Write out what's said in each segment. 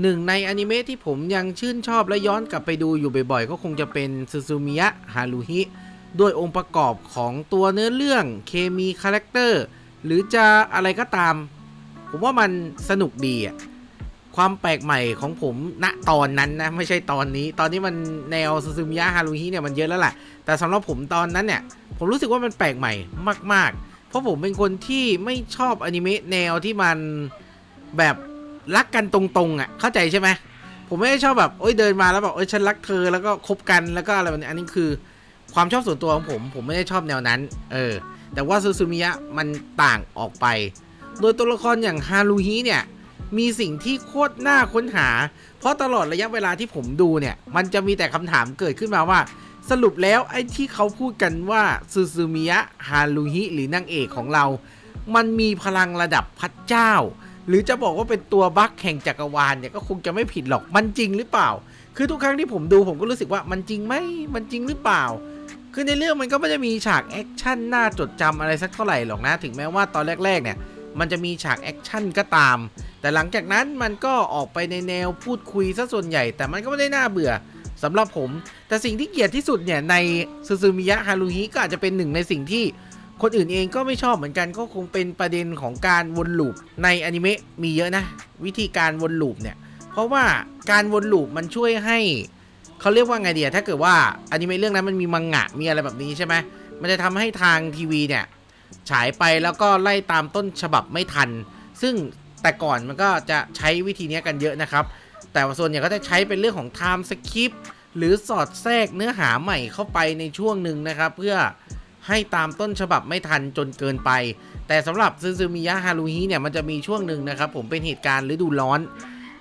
หนึ่งในอนิเมะที่ผมยังชื่นชอบและย้อนกลับไปดูอยู่บ่อยๆ ก็คงจะเป็นซูซูมิยะฮารุฮิด้วยองค์ประกอบของตัวเนื้อเรื่องเคมีคาแรคเตอร์หรือจะอะไรก็ตาม ผมว่ามันสนุกดีอะความแปลกใหม่ของผมณตอนนั้นนะ ไม่ใช่ตอนนี้ ตอนนี้มันแนวซูซูมิยะฮารุฮิเนี่ยมันเยอะแล้วแหละแต่สำหรับผมตอนนั้นเนี่ย ผมรู้สึกว่ามันแปลกใหม่มาก ๆ เพราะผมเป็นคนที่ไม่ชอบอนิเมะแนวที่มันแบบ รักกันตรงๆอะเข้าใจใช่ไหมผมไม่ได้ชอบแบบโอ้ยเดินมาแล้วแบบเอ้ยฉันรักเธอแล้วก็คบกันแล้วก็อะไรแบบนี้อันนี้คือความชอบส่วนตัวของผม ผมไม่ได้ชอบแนวนั้น เออ แต่ว่าซูซูมิยะมันต่างออกไป โดยตัวละครอย่างฮารุฮิเนี่ย มีสิ่งที่โคตรน่าค้นหา เพราะตลอดระยะเวลาที่ผมดูเนี่ย มันจะมีแต่คำถามเกิดขึ้นมาว่า สรุปแล้วไอ้ที่เขาพูดกันว่าซูซูมิยะฮารุฮิหรือนางเอกของเรา มันมีพลังระดับพระเจ้า หรือจะบอกว่าเป็นตัวบั๊กแห่งจักรวาลเนี่ยก็คงจะไม่ผิดหรอกมันจริงหรือเปล่า คือทุกครั้งที่ผมดูผมก็รู้สึกว่ามันจริงไหมมันจริงหรือเปล่า คือในเรื่องมันก็ไม่ได้มีฉากแอคชั่นน่าจดจำอะไรสักเท่าไหร่หรอกนะถึงแม้ว่าตอนแรกๆเนี่ยมันจะมีฉากแอคชั่นก็ตาม แต่หลังจากนั้นมันก็ออกไปในแนวพูดคุยซะส่วนใหญ่ แต่มันก็ไม่ได้น่าเบื่อสำหรับผม แต่สิ่งที่เกลียดที่สุดเนี่ยในซูซูมิยะฮารุฮิก็อาจจะเป็นหนึ่งในสิ่งที่ คนอื่นเองก็ไม่ชอบเหมือนกันก็คงเป็นประเด็นของการวนลูปในอนิเมะมีเยอะนะ วิธีการวนลูปเนี่ย เพราะว่าการวนลูปมันช่วยให้เขาเรียกว่าไงเดียถ้าเกิดว่าอนิเมะเรื่องนั้นมันมีมังงะมีอะไรแบบนี้ใช่ไหมมันจะทำให้ทางทีวีเนี่ยฉายไปแล้วก็ไล่ตามต้นฉบับไม่ทัน ซึ่งแต่ก่อนมันก็จะใช้วิธีนี้กันเยอะนะครับ แต่ว่าส่วนใหญ่ก็จะใช้เป็นเรื่องของ time skip หรือสอดแทรกเนื้อหาใหม่เข้าไปในช่วงหนึ่งนะครับ เพื่อ ให้ตามต้นฉบับไม่ทันจนเกินไป แต่สำหรับซูซูมิยะฮารุฮิเนี่ยมันจะมีช่วงหนึ่งนะครับผมเป็นเหตุการณ์ฤดูร้อน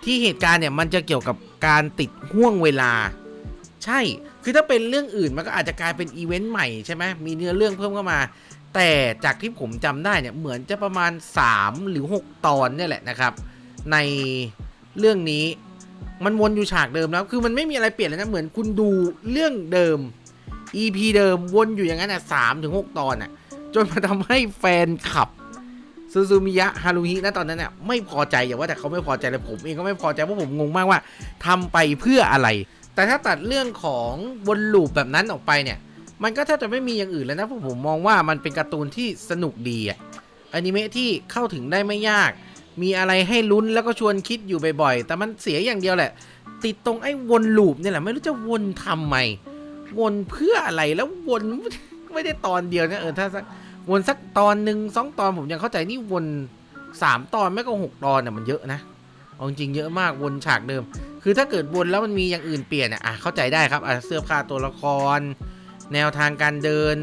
ที่เหตุการณ์เนี่ยมันจะเกี่ยวกับการติดห่วงเวลา ใช่ คือถ้าเป็นเรื่องอื่นมันก็อาจจะกลายเป็นอีเวนต์ใหม่ใช่ไหมมีเนื้อเรื่องเพิ่มเข้ามา แต่จากที่ผมจำได้เนี่ยเหมือนจะประมาณ 3 หรือ 6 ตอนเนี่ยแหละนะครับ ในเรื่องนี้มันวนอยู่ฉากเดิมแล้ว คือมันไม่มีอะไรเปลี่ยนเลยนะ เหมือนคุณดูเรื่องเดิม EP เดิมวนอยู่อย่างนั้นอะสามถึงหกตอนอะ จนมาทำให้แฟนคลับซูซูมิยะฮารุฮินะตอนนั้นเนี่ยไม่พอใจอย่าว่าแต่เขาไม่พอใจเลยผมเองก็ไม่พอใจเพราะผมงงมากว่าทำไปเพื่ออะไร แต่ถ้าตัดเรื่องของวนลูปแบบนั้นออกไปเนี่ย มันก็แทบจะไม่มีอย่างอื่นแล้วนะผมมองว่ามันเป็นการ์ตูนที่สนุกดีอะอนิเมะที่เข้าถึงได้ไม่ยาก มีอะไรให้ลุ้นแล้วก็ชวนคิดอยู่บ่อยๆ แต่มันเสียอย่างเดียวแหละ ติดตรงไอ้วนลูปเนี่ยแหละไม่รู้จะวนทำไม วนเพื่ออะไรแล้ววนไม่ได้ตอนเดียวนะเออถ้าสักวนสักตอนหนึ่งสองตอนผมยังเข้าใจนี่วนสามตอนไม่ก็หกตอนเนี่ยมันเยอะนะเอาจริงเยอะมากวนฉากเดิม คือถ้าเกิดวนแล้วมันมีอย่างอื่นเปลี่ยนอะอะเข้าใจได้ครับอะเสื้อผ้าตัวละคร แนวทางการเดิน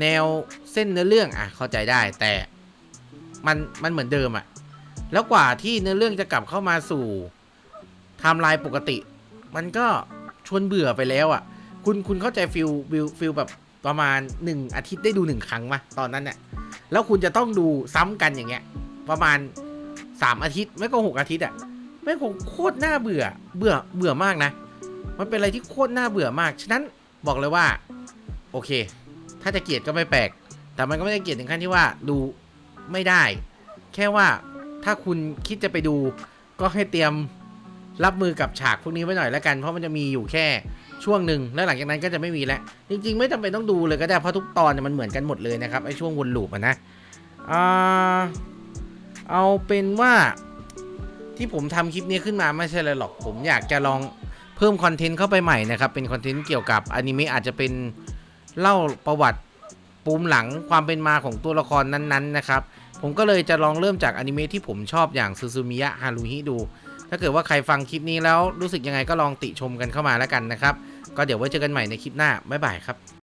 แนวเส้นเนื้อเรื่องอะเข้าใจได้แต่มันมันเหมือนเดิมอะแล้วกว่าที่เนื้อเรื่องจะกลับเข้ามาสู่ไทม์ไลน์ปกติ มันก็ชวนเบื่อไปแล้วอะ คุณคุณเข้าใจฟิลฟิลฟิลแบบประมาณ 1 อาทิตย์ได้ดู 1 ครั้งปะตอนนั้นเนี่ยแล้วคุณจะต้องดูซ้ำกันอย่างเงี้ย ประมาณ 3 อาทิตย์ไม่ก็ 6 อาทิตย์อะไม่คงโคตรน่าเบื่อเบื่อเบื่อมากนะ มันเป็นอะไรที่โคตรน่าเบื่อมาก ฉะนั้นบอกเลยว่า โอเค ถ้าจะเกลียดก็ไม่แปลก แต่มันก็ไม่ได้เกลียดถึงขั้นที่ว่าดูไม่ได้ แค่ว่าถ้าคุณคิดจะไปดู ก็ให้เตรียมรับมือกับฉากพวกนี้ไว้หน่อยแล้วกัน เพราะมันจะมีอยู่แค่ ช่วงหนึ่งแล้วหลังจากนั้นก็จะไม่มีแล้วจริง ๆ ไม่จำเป็นต้องดูเลยก็ได้เพราะทุกตอนเนี่ยมันเหมือนกันหมดเลยนะครับไอ้ช่วงวนลูปอะนะอ่าเอาเป็นว่าที่ผมทำคลิปนี้ขึ้นมาไม่ใช่เลยหรอก ผมอยากจะลองเพิ่มคอนเทนต์เข้าไปใหม่นะครับ เป็นคอนเทนต์เกี่ยวกับอนิเมะอาจจะเป็นเล่าประวัติปูมหลังความเป็นมาของตัวละครนั้นๆนะครับ ผมก็เลยจะลองเริ่มจากอนิเมะที่ผมชอบอย่างซูซูมิยะฮารุฮิดู ถ้าเกิดว่าใครฟังคลิปนี้แล้วรู้สึกยังไงก็ลองติชมกันเข้ามาแล้วกันนะครับ ก็เดี๋ยวไว้เจอกันใหม่ในคลิปหน้าบ๊ายบายครับ